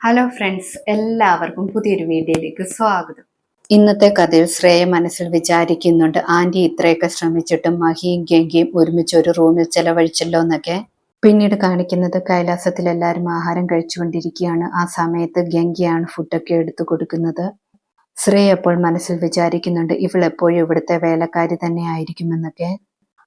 Hello friends എല്ലാവർക്കും പുതിയൊരു വീഡിയോയിലേക്ക് സ്വാഗതം. ഇന്നത്തെ കഥയിൽ ശ്രേയ മനസ്സിൽ വിചാരിക്കുന്നുണ്ട് ആന്റി ഇത്രയൊക്കെ ശ്രമിച്ചിട്ടും മഹിയും ഗംഗയും ഒരുമിച്ച് ഒരു റൂമിൽ ചെലവഴിച്ചല്ലോ എന്നൊക്കെ. പിന്നീട് കാണിക്കുന്നത് കൈലാസത്തിൽ എല്ലാവരും ആഹാരം കഴിച്ചുകൊണ്ടിരിക്കുകയാണ്. ആ സമയത്ത് ഗംഗയാണ് ഫുഡൊക്കെ എടുത്തു കൊടുക്കുന്നത്. ശ്രേയ അപ്പോൾ മനസ്സിൽ വിചാരിക്കുന്നുണ്ട് ഇവൾ എപ്പോഴും ഇവിടുത്തെ വേലക്കാരി തന്നെ ആയിരിക്കുമെന്നൊക്കെ.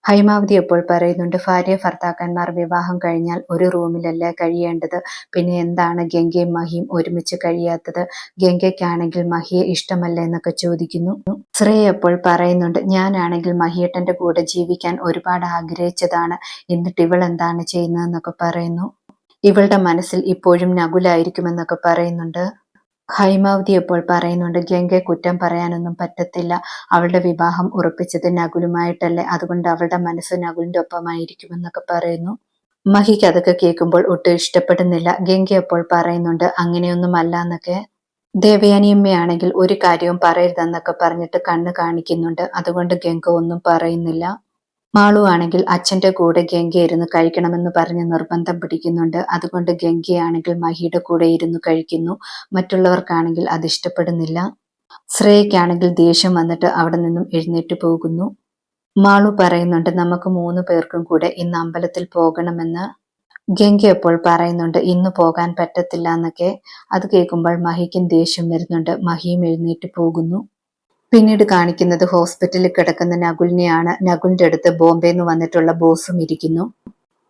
ഹൈമാവതി എപ്പോൾ പറയുന്നുണ്ട് ഭാര്യ ഭർത്താക്കന്മാർ വിവാഹം കഴിഞ്ഞാൽ ഒരു റൂമിലല്ല കഴിയേണ്ടത്? പിന്നെ എന്താണ് ഗംഗയും മഹിയും ഒരുമിച്ച് കഴിയാത്തത്? ഗംഗയ്ക്കാണെങ്കിൽ മഹിയെ ഇഷ്ടമല്ല എന്നൊക്കെ ചോദിക്കുന്നു. ശ്രേയ എപ്പോൾ പറയുന്നുണ്ട് ഞാനാണെങ്കിൽ മഹിയേട്ടന്റെ കൂടെ ജീവിക്കാൻ ഒരുപാട് ആഗ്രഹിച്ചതാണ്. എന്നിട്ട് ഇവൾ എന്താണ് ചെയ്യുന്നതെന്നൊക്കെ പറയുന്നു. ഇവളുടെ മനസ്സിൽ ഇപ്പോഴും നകുലായിരിക്കുമെന്നൊക്കെ പറയുന്നുണ്ട്. ഹൈമാവതി ഇപ്പോൾ പറയുന്നുണ്ട് ഗംഗയെ കുറ്റം പറയാനൊന്നും പറ്റത്തില്ല. അവളുടെ വിവാഹം ഉറപ്പിച്ചത് നകുലുമായിട്ടല്ലേ. അതുകൊണ്ട് അവളുടെ മനസ്സ് നകുലിന്റെ ഒപ്പമായിരിക്കുമെന്നൊക്കെ പറയുന്നു. മഹിക്ക് അതൊക്കെ കേൾക്കുമ്പോൾ ഒട്ടും ഇഷ്ടപ്പെടുന്നില്ല. ഗംഗ അപ്പോൾ പറയുന്നുണ്ട് അങ്ങനെയൊന്നും അല്ല എന്നൊക്കെ ദേവയാനിയമ്മയാണെങ്കിൽ ഒരു കാര്യവും പറയരുതെന്നൊക്കെ പറഞ്ഞിട്ട് കണ്ണ് കാണിക്കുന്നുണ്ട്. അതുകൊണ്ട് ഗംഗ ഒന്നും പറയുന്നില്ല. മാളു ആണെങ്കിൽ അച്ഛന്റെ കൂടെ ഗംഗ ഇരുന്ന് കഴിക്കണമെന്ന് പറഞ്ഞ് നിർബന്ധം പിടിക്കുന്നുണ്ട്. അതുകൊണ്ട് ഗംഗയാണെങ്കിൽ മഹിയുടെ കൂടെ ഇരുന്ന് കഴിക്കുന്നു. മറ്റുള്ളവർക്കാണെങ്കിൽ അത് ഇഷ്ടപ്പെടുന്നില്ല. ശ്രേയയ്ക്കാണെങ്കിൽ ദേഷ്യം വന്നിട്ട് അവിടെ നിന്നും എഴുന്നേറ്റ് പോകുന്നു. മാളു പറയുന്നുണ്ട് നമുക്ക് മൂന്ന് പേർക്കും കൂടെ ഇന്ന് അമ്പലത്തിൽ പോകണമെന്ന്. ഗംഗ അപ്പോൾ പറയുന്നുണ്ട് ഇന്ന് പോകാൻ പറ്റത്തില്ല എന്നൊക്കെ. അത് കേൾക്കുമ്പോൾ മഹിക്കും ദേഷ്യം വരുന്നുണ്ട്. മഹിയും എഴുന്നേറ്റ് പോകുന്നു. പിന്നീട് കാണിക്കുന്നത് ഹോസ്പിറ്റലിൽ കിടക്കുന്ന നകുലിനെയാണ്. നകുലിന്റെ അടുത്ത് ബോംബെ നിന്ന് വന്നിട്ടുള്ള ബോസും ഇരിക്കുന്നു.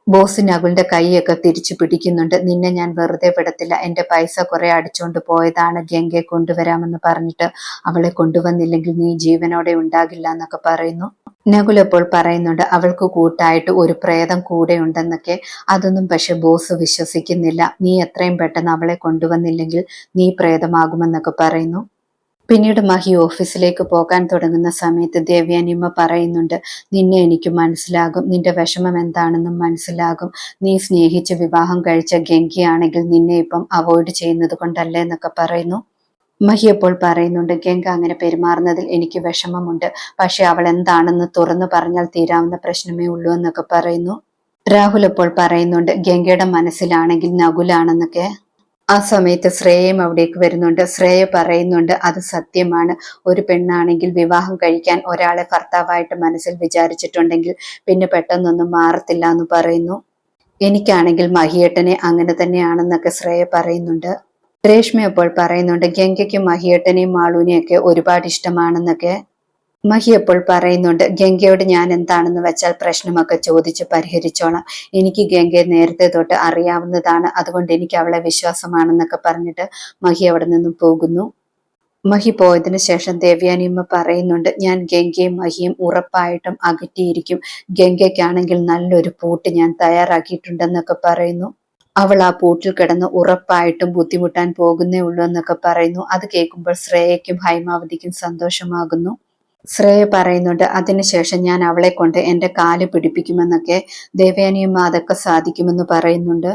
ബോസ് നകുലിന്റെ കൈയൊക്കെ തിരിച്ചു പിടിക്കുന്നുണ്ട്. നിന്നെ ഞാൻ വെറുതെ വിടത്തില്ല. എന്റെ പൈസ കുറെ അടിച്ചുകൊണ്ട് പോയതാണ്. ഗംഗയെ കൊണ്ടുവരാമെന്ന് പറഞ്ഞിട്ട് അവളെ കൊണ്ടുവന്നില്ലെങ്കിൽ നീ ജീവനോടെ ഉണ്ടാകില്ല എന്നൊക്കെ പറയുന്നു. നകുൽ അപ്പോൾ പറയുന്നുണ്ട് അവൾക്ക് കൂട്ടായിട്ട് ഒരു പ്രേതം കൂടെ ഉണ്ടെന്നൊക്കെ അതൊന്നും പക്ഷെ ബോസ് വിശ്വസിക്കുന്നില്ല. നീ എത്രയും പെട്ടെന്ന് അവളെ കൊണ്ടുവന്നില്ലെങ്കിൽ നീ പ്രേതമാകുമെന്നൊക്കെ പറയുന്നു. പിന്നീട് മഹി ഓഫീസിലേക്ക് പോകാൻ തുടങ്ങുന്ന സമയത്ത് ദേവ്യാനിമ്മ പറയുന്നുണ്ട് നിന്നെ എനിക്ക് മനസ്സിലാകും. നിന്റെ വിഷമം എന്താണെന്നും മനസ്സിലാകും. നീ സ്നേഹിച്ച് വിവാഹം കഴിച്ച ഗംഗിയാണെങ്കിൽ നിന്നെ ഇപ്പം അവോയ്ഡ് ചെയ്യുന്നത് കൊണ്ടല്ലേ എന്നൊക്കെ പറയുന്നു. മഹി അപ്പോൾ പറയുന്നുണ്ട് ഗംഗ അങ്ങനെ പെരുമാറുന്നതിൽ എനിക്ക് വിഷമമുണ്ട്. പക്ഷെ അവൾ എന്താണെന്ന് തുറന്നു പറഞ്ഞാൽ തീരാവുന്ന പ്രശ്നമേ ഉള്ളൂ എന്നൊക്കെ പറയുന്നു. രാഹുൽ അപ്പോൾ പറയുന്നുണ്ട് ഗംഗയുടെ മനസ്സിലാണെങ്കിൽ നകുലാണെന്നൊക്കെ. ആ സമയത്ത് ശ്രേയയും അവിടേക്ക് വരുന്നുണ്ട്. ശ്രേയ പറയുന്നുണ്ട് അത് സത്യമാണ്. ഒരു പെണ്ണാണെങ്കിൽ വിവാഹം കഴിക്കാൻ ഒരാളെ ഭർത്താവായിട്ട് മനസ്സിൽ വിചാരിച്ചിട്ടുണ്ടെങ്കിൽ പിന്നെ പെട്ടെന്നൊന്നും മാറത്തില്ല എന്ന് പറയുന്നു. എനിക്കാണെങ്കിൽ മഹിയേട്ടനെ അങ്ങനെ തന്നെയാണെന്നൊക്കെ ശ്രേയ പറയുന്നുണ്ട്. രേഷ്മ അപ്പോൾ പറയുന്നുണ്ട് ഗംഗയ്ക്കും മഹിയേട്ടനെയും മാളൂനെയൊക്കെ ഒരുപാട് ഇഷ്ടമാണെന്നൊക്കെ. മഹി എപ്പോൾ പറയുന്നുണ്ട് ഗംഗയോട് ഞാൻ എന്താണെന്ന് വെച്ചാൽ പ്രശ്നമൊക്കെ ചോദിച്ച് പരിഹരിച്ചോളാം. എനിക്ക് ഗംഗയെ നേരത്തെ തൊട്ട് അറിയാവുന്നതാണ്. അതുകൊണ്ട് എനിക്ക് അവളെ വിശ്വാസമാണെന്നൊക്കെ പറഞ്ഞിട്ട് മഹി അവിടെ നിന്നും പോകുന്നു. മഹി പോയതിനു ശേഷം ദേവ്യാനിയമ്മ പറയുന്നുണ്ട് ഞാൻ ഗംഗയും മഹിയും ഉറപ്പായിട്ടും അകറ്റിയിരിക്കും. ഗംഗയ്ക്കാണെങ്കിൽ നല്ലൊരു പൂട്ട് ഞാൻ തയ്യാറാക്കിയിട്ടുണ്ടെന്നൊക്കെ പറയുന്നു. അവൾ ആ പൂട്ടിൽ കിടന്ന് ഉറപ്പായിട്ടും ബുദ്ധിമുട്ടാൻ പോകുന്നേ ഉള്ളൂ എന്നൊക്കെ പറയുന്നു. അത് കേൾക്കുമ്പോൾ ശ്രേയയ്ക്കും ഹൈമാവതിക്കും സന്തോഷമാകുന്നു. ശ്രേയ പറയുന്നുണ്ട് അതിനുശേഷം ഞാൻ അവളെ കൊണ്ട് എന്റെ കാൽ പിടിപ്പിക്കുമെന്നൊക്കെ ദേവയാനിയമ്മ അതൊക്കെ സാധിക്കുമെന്ന് പറയുന്നുണ്ട്.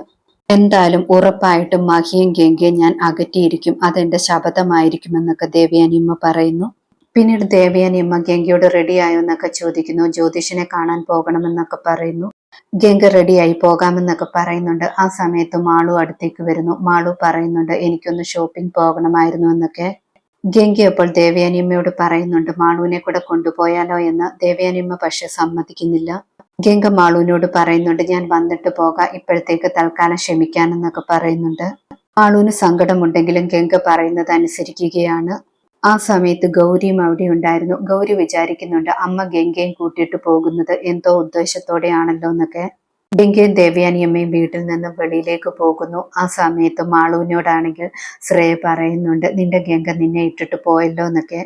എന്തായാലും ഉറപ്പായിട്ടും മഹിയും ഗംഗയും ഞാൻ അകറ്റിയിരിക്കും. അതെന്റെ ശബദമായിരിക്കുമെന്നൊക്കെ ദേവയാനിയമ്മ പറയുന്നു. പിന്നീട് ദേവയാനിയമ്മ ഗംഗയോട് റെഡിയായോ എന്നൊക്കെ ചോദിക്കുന്നു. ജ്യോതിഷനെ കാണാൻ പോകണമെന്നൊക്കെ പറയുന്നു. ഗംഗ റെഡിയായി പോകാമെന്നൊക്കെ പറയുന്നുണ്ട്. ആ സമയത്ത് മാളു അടുത്തേക്ക് വരുന്നു. മാളു പറയുന്നുണ്ട് എനിക്കൊന്ന് ഷോപ്പിംഗ് പോകണമായിരുന്നു എന്നൊക്കെ. ഗംഗ അപ്പോൾ ദേവയാനിയമ്മയോട് പറയുന്നുണ്ട് മാളുവിനെ കൂടെ കൊണ്ടുപോയാലോ എന്ന്. ദേവയാനിയമ്മ പക്ഷെ സമ്മതിക്കുന്നില്ല. ഗംഗ മാളുവിനോട് പറയുന്നുണ്ട് ഞാൻ വന്നിട്ട് പോകാം. ഇപ്പോഴത്തേക്ക് തൽക്കാലം ക്ഷമിക്കാനെന്നൊക്കെ പറയുന്നുണ്ട്. മാളുവിന് സങ്കടമുണ്ടെങ്കിലും ഗംഗ പറയുന്നത് അനുസരിക്കുകയാണ്. ആ സമയത്ത് ഗൗരിയും അവിടെ ഉണ്ടായിരുന്നു. ഗൗരി വിചാരിക്കുന്നുണ്ട് അമ്മ ഗംഗയും കൂട്ടിയിട്ട് പോകുന്നത് എന്തോ ഉദ്ദേശത്തോടെയാണല്ലോ എന്നൊക്കെ. ഗംഗയും ദേവയാനിയമ്മയും വീട്ടിൽ നിന്ന് വെളിയിലേക്ക് പോകുന്നു. ആ സമയത്ത് മാളുവിനോടാണെങ്കിൽ ശ്രേയ പറയുന്നുണ്ട് നിന്റെ ഗംഗ നിന്നെ ഇട്ടിട്ട് പോയല്ലോ എന്നൊക്കെ.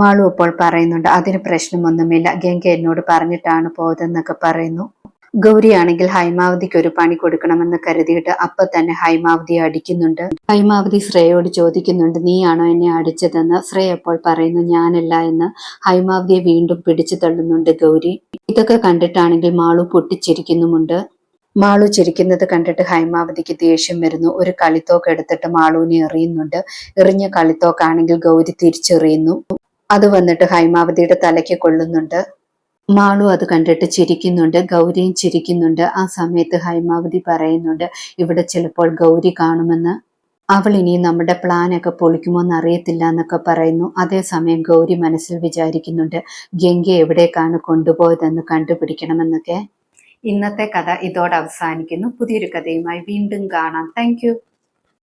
മാളു അപ്പോൾ പറയുന്നുണ്ട് അതിന് പ്രശ്നമൊന്നുമില്ല ഗംഗ എന്നോട് പറഞ്ഞിട്ടാണ് പോയതെന്നൊക്കെ പറയുന്നു. ഗൗരിയാണെങ്കിൽ ഹൈമാവതിക്ക് ഒരു പണി കൊടുക്കണമെന്ന് കരുതിയിട്ട് അപ്പൊ തന്നെ ഹൈമാവതിയെ അടിക്കുന്നുണ്ട്. ഹൈമാവതി ശ്രേയോട് ചോദിക്കുന്നുണ്ട് നീയാണോ എന്നെ അടിച്ചതെന്ന്? ശ്രേയ അപ്പോൾ പറയുന്നു ഞാനല്ല എന്ന് ഹൈമാവതിയെ വീണ്ടും പിടിച്ചു തള്ളുന്നുണ്ട് ഗൗരി. ഇതൊക്കെ കണ്ടിട്ടാണെങ്കിൽ മാളു പൊട്ടിച്ചിരിക്കുന്നുമുണ്ട്. മാളു ചിരിക്കുന്നത് കണ്ടിട്ട് ഹൈമാവതിക്ക് ദേഷ്യം വരുന്നു. ഒരു കളിത്തോക്ക് എടുത്തിട്ട് മാളുവിനെ എറിയുന്നുണ്ട്. എറിഞ്ഞ കളിത്തോക്കാണെങ്കിൽ ഗൗരി തിരിച്ചെറിയുന്നു. അത് വന്നിട്ട് ഹൈമാവതിയുടെ തലയ്ക്ക് കൊള്ളുന്നുണ്ട്. മാളു അത് കണ്ടിട്ട് ചിരിക്കുന്നുണ്ട് ഗൗരിയും ചിരിക്കുന്നുണ്ട്. ആ സമയത്ത് ഹൈമാവതി പറയുന്നുണ്ട് ഇവിടെ ചിലപ്പോൾ ഗൗരി കാണുമെന്ന്. അവൾ ഇനി നമ്മുടെ പ്ലാനൊക്കെ പൊളിക്കുമോന്ന് അറിയത്തില്ല എന്നൊക്കെ പറയുന്നു. അതേസമയം ഗൗരി മനസ്സിൽ വിചാരിക്കുന്നുണ്ട് ഗംഗ എവിടേക്കാണ് കൊണ്ടുപോയതെന്ന് കണ്ടുപിടിക്കണമെന്നൊക്കെ. ഇന്നത്തെ കഥ ഇതോടെ അവസാനിക്കുന്നു. പുതിയൊരു കഥയുമായി വീണ്ടും കാണാം. താങ്ക്